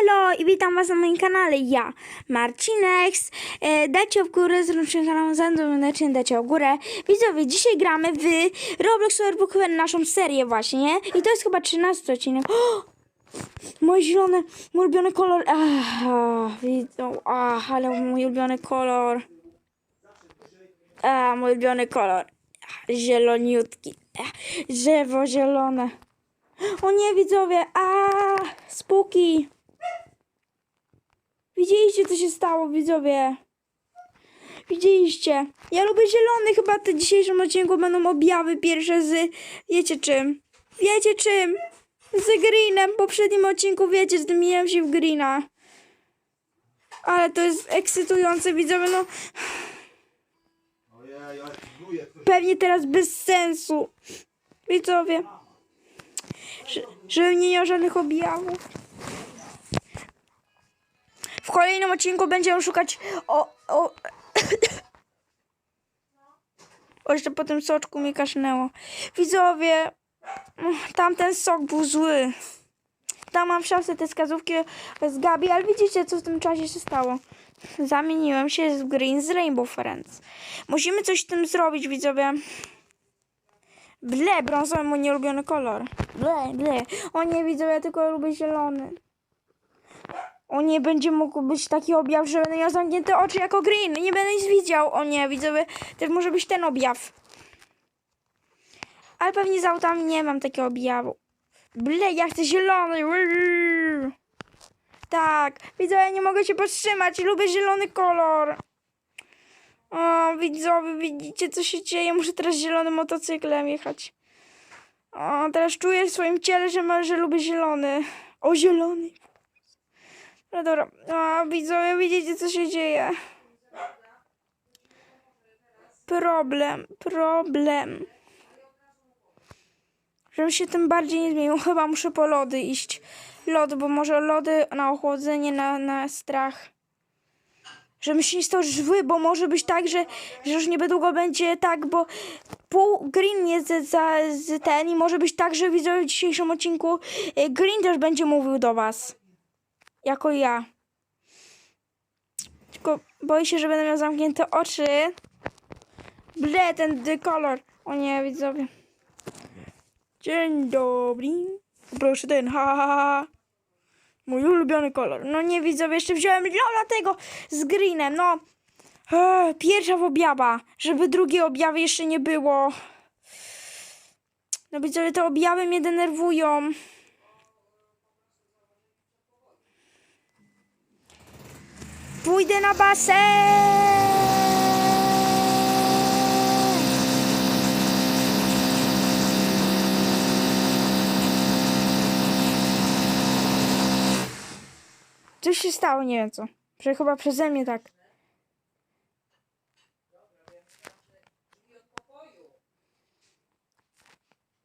Elo i witam was na moim kanale, ja, Marcinex. E, dajcie w górę, zróbcie kanał serdecznie, dajcie w górę. Widzowie, dzisiaj gramy w Roblox Superbook, naszą serię właśnie. I to jest chyba 13 odcinek. O! Mój zielony, mój ulubiony kolor. Ach, widzą, ach, ale mój ulubiony kolor. A, mój ulubiony kolor. Zieloniutki. Ach, Drzewo zielone. O nie, widzowie! A, spuki! Widzieliście, co się stało, widzowie? Widzieliście? Ja lubię zielony, chyba w dzisiejszym odcinku będą objawy pierwsze z... Wiecie czym? Wiecie czym? Z greenem. W poprzednim odcinku, wiecie, zmieniłem się w greena. Ale to jest ekscytujące, widzowie, no... Pewnie teraz bez sensu. Widzowie. Że- Żebym nie miał żadnych objawów. Kolejnym odcinku będziemy szukać o... o... o jeszcze po tym soczku mi kaszynęło. Widzowie, tamten sok był zły. Tam mam w te wskazówki z Gabi, ale widzicie, co w tym czasie się stało. Zamieniłem się z Green z Rainbow Friends. Musimy coś z tym zrobić, widzowie. Ble, brązowy mój nieulubiony kolor. Ble, ble. O nie, widzowie, ja tylko lubię zielony. O nie, będzie mógł być taki objaw, że będę miał zamknięte oczy jako green. Nie będę nic widział. O nie, widzowie, też może być ten objaw. Ale pewnie z autami nie mam takiego objawu. Ble, ja chcę zielony. Tak, widzowie, nie mogę się powstrzymać. Lubię zielony kolor. O, widzowie, widzicie, co się dzieje? Muszę teraz zielonym motocyklem jechać. O, teraz czuję w swoim ciele, że, ma, że lubię zielony. O, zielony. No dobra. O, widzowie, widzicie, co się dzieje? Problem, problem. Żeby się tym bardziej nie zmienił, chyba muszę po lody iść. Lody, bo może lody na ochłodzenie, na, na strach żebym się nie stał zły, bo może być tak, że, że już niedługo będzie tak, bo pół Green jest za, z ten i może być tak, że widzowie w dzisiejszym odcinku y, Green też będzie mówił do was. Jako ja. Tylko boję się, że będę miał zamknięte oczy. Ble, ten the color. O nie, widzowie. Dzień dobry. Proszę ten, ha, ha, ha. Mój ulubiony kolor. No nie widzowie, jeszcze wziąłem Lola tego z Greenem, no. Eee, pierwsza w objawa, żeby drugie objawy jeszcze nie było. No widzowie, te objawy mnie denerwują. Pójdę na basen! Coś się stało, nie wiem co. Chyba przeze mnie tak.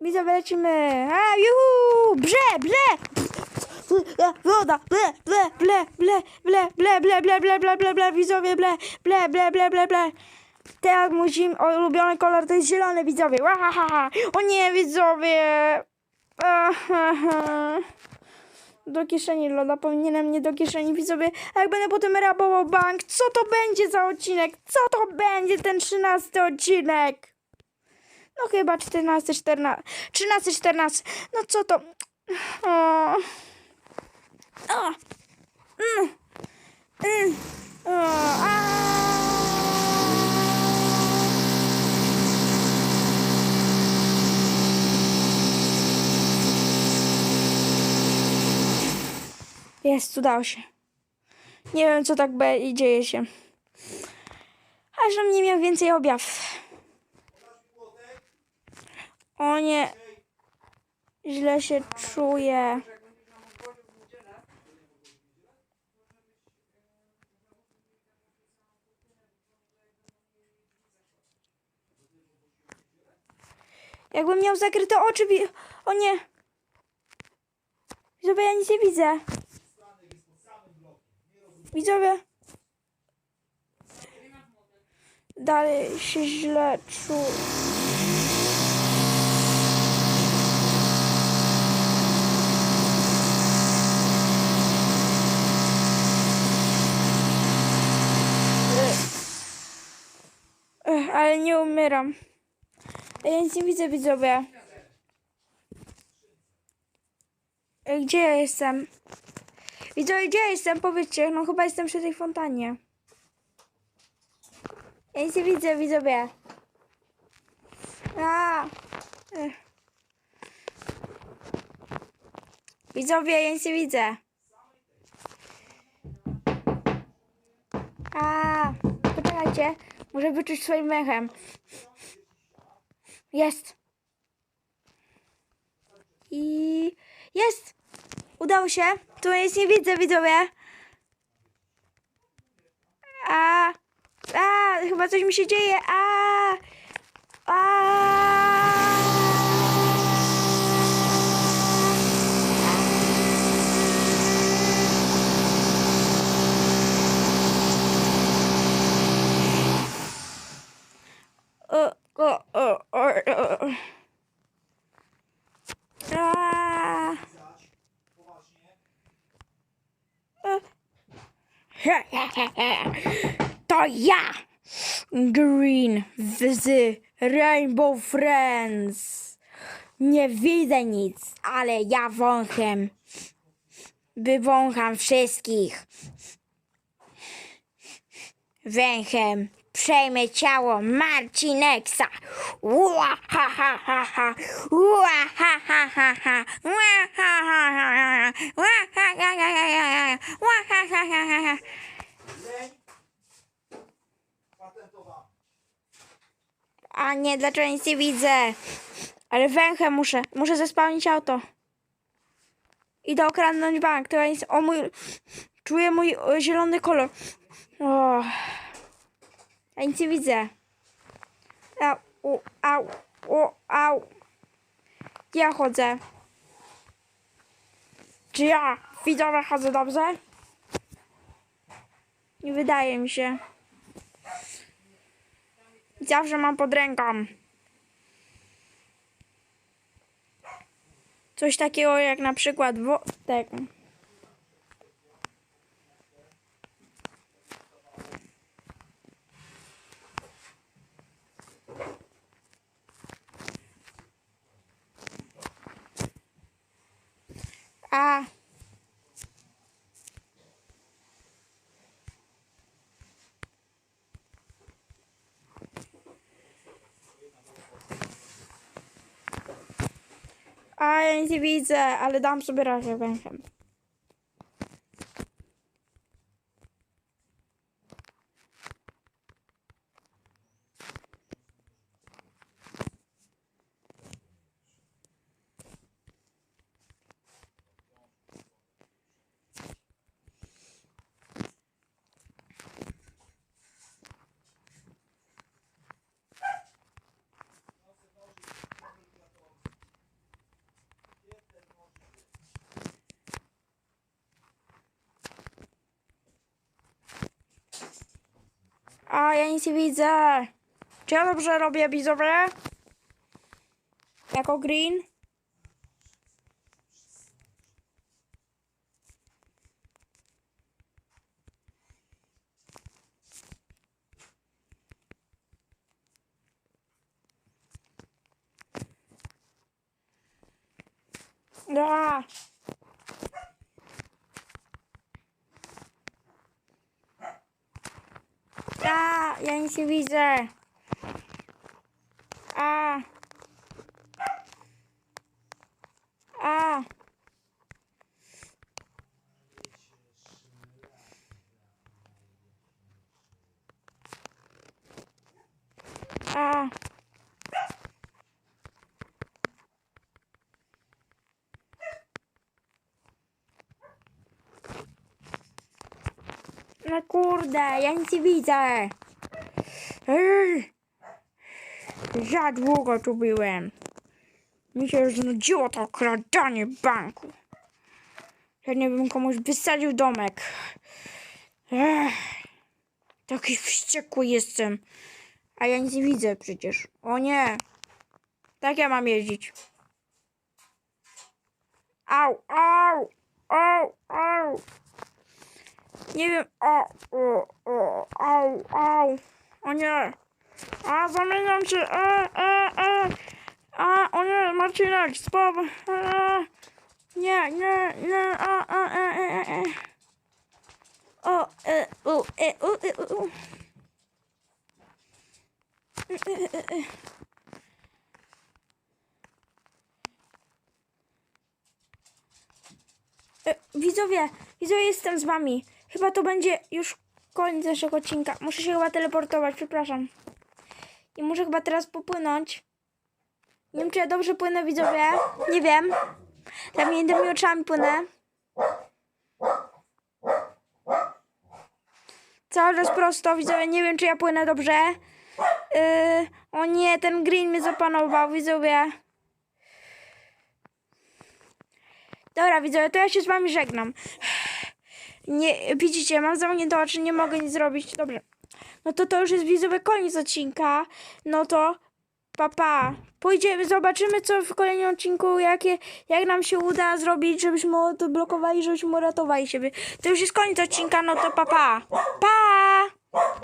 Widzowie, lecimy. A, juhu! Brze, ble! Woda, ble, ble, ble, ble, ble, ble, ble, ble, ble, ble, ble, ble, widzowie, ble, ble, ble, ble, ble, ble. Tak, mój zim, o, ulubiony kolor to jest zielony, widzowie. Wahaha. O nie, widzowie. Ahaha. Do kieszeni loda, powinienem nie do kieszeni widzowie. A jak będę potem rabował bank, co to będzie za odcinek? Co to będzie ten trzynasty odcinek? No chyba 14, 14, 13, 14. No co to? O. O. Mm. Mm. Jest, udało się. Nie wiem, co tak be- i dzieje się. A żebym nie miał więcej objaw. O nie. Źle się czuję. Jakbym miał zakryte oczy, bi... o nie. Widzowie, ja nic nie widzę. Widzowie. Dalej się źle czuję. ale nie umieram. Ja nic nie widzę, widzowie. Ej, Gdzie ja jestem? Widzowie, gdzie ja jestem? Powiedzcie, no chyba jestem przy tej fontannie. Ja nic nie widzę, widzowie. A. Ech. Widzowie, ja nic nie widzę. A, poczekajcie. Muszę wyczuć swoim mechem. Jest. I jest. Udało się. Tu nic nie widzę, widzowie. A, a, chyba coś mi się dzieje. A, a. O, o, o, o, o. A. O. To ja, Green z Rainbow Friends. Nie widzę nic, ale ja wąchem wywącham wszystkich. Węchem przejmę ciało Marcineksa. Ua, ha, ha, ha, ha. Ua, ha, ha, ha, ha. Ua, ha, ha, ha, ha. Ua, ha, ha, ha, ha, ha. Ua, ha, ha, ha, ha, ha. A nie, dlaczego nic nie widzę? Ale węchem muszę. Muszę zespełnić auto. Idę okradnąć bank. To nic... O mój... Czuję mój o, zielony kolor. O. Ja nic nie widzę. Au, u, au, au. Ja chodzę? Czy ja widzowie chodzę dobrze? Nie wydaje mi się. Zawsze mam pod ręką. Coś takiego jak na przykład wo... Tak. A. A ja nie widzę, ale dam sobie razie węchem. A ja nic nie widzę. Czy ja dobrze robię, widzowie? Jako green? A. A, ja nic nie widzę. A. A. A. No kurde, ja nic nie widzę. Ej, za długo tu byłem. Mi się już znudziło to okradanie banku. Nie bym komuś wysadził domek. Ech, taki wściekły jestem. A ja nic nie widzę przecież. O nie. Tak ja mam jeździć. Au, au, au, au. Nie wiem. O, o, o, au, au. O nie. A, zamieniam się. E, e, e. A, o nie, Marcinek, spab. E, nie, nie, nie. A, a, e, e, e, e. O, e, u, e, u, e, u, e, e. E, Widzowie, widzowie, jestem z wami. Chyba to będzie już koniec naszego odcinka. Muszę się chyba teleportować, przepraszam. I muszę chyba teraz popłynąć. Nie wiem, czy ja dobrze płynę, widzowie. Nie wiem. Zamkniętymi oczami płynę. Cały czas prosto, widzowie. Nie wiem, czy ja płynę dobrze. Yy, o nie, ten green mnie zapanował, widzowie. Dobra, widzowie, to ja się z wami żegnam. Nie, widzicie, mam zamknięte oczy, nie mogę nic zrobić. Dobrze. No to to już jest widzowie koniec odcinka. No to papa. Pa. Pójdziemy, zobaczymy co w kolejnym odcinku, jakie, jak nam się uda zrobić, żebyśmy odblokowali, żebyśmy uratowali siebie. To już jest koniec odcinka, no to papa. Pa! pa.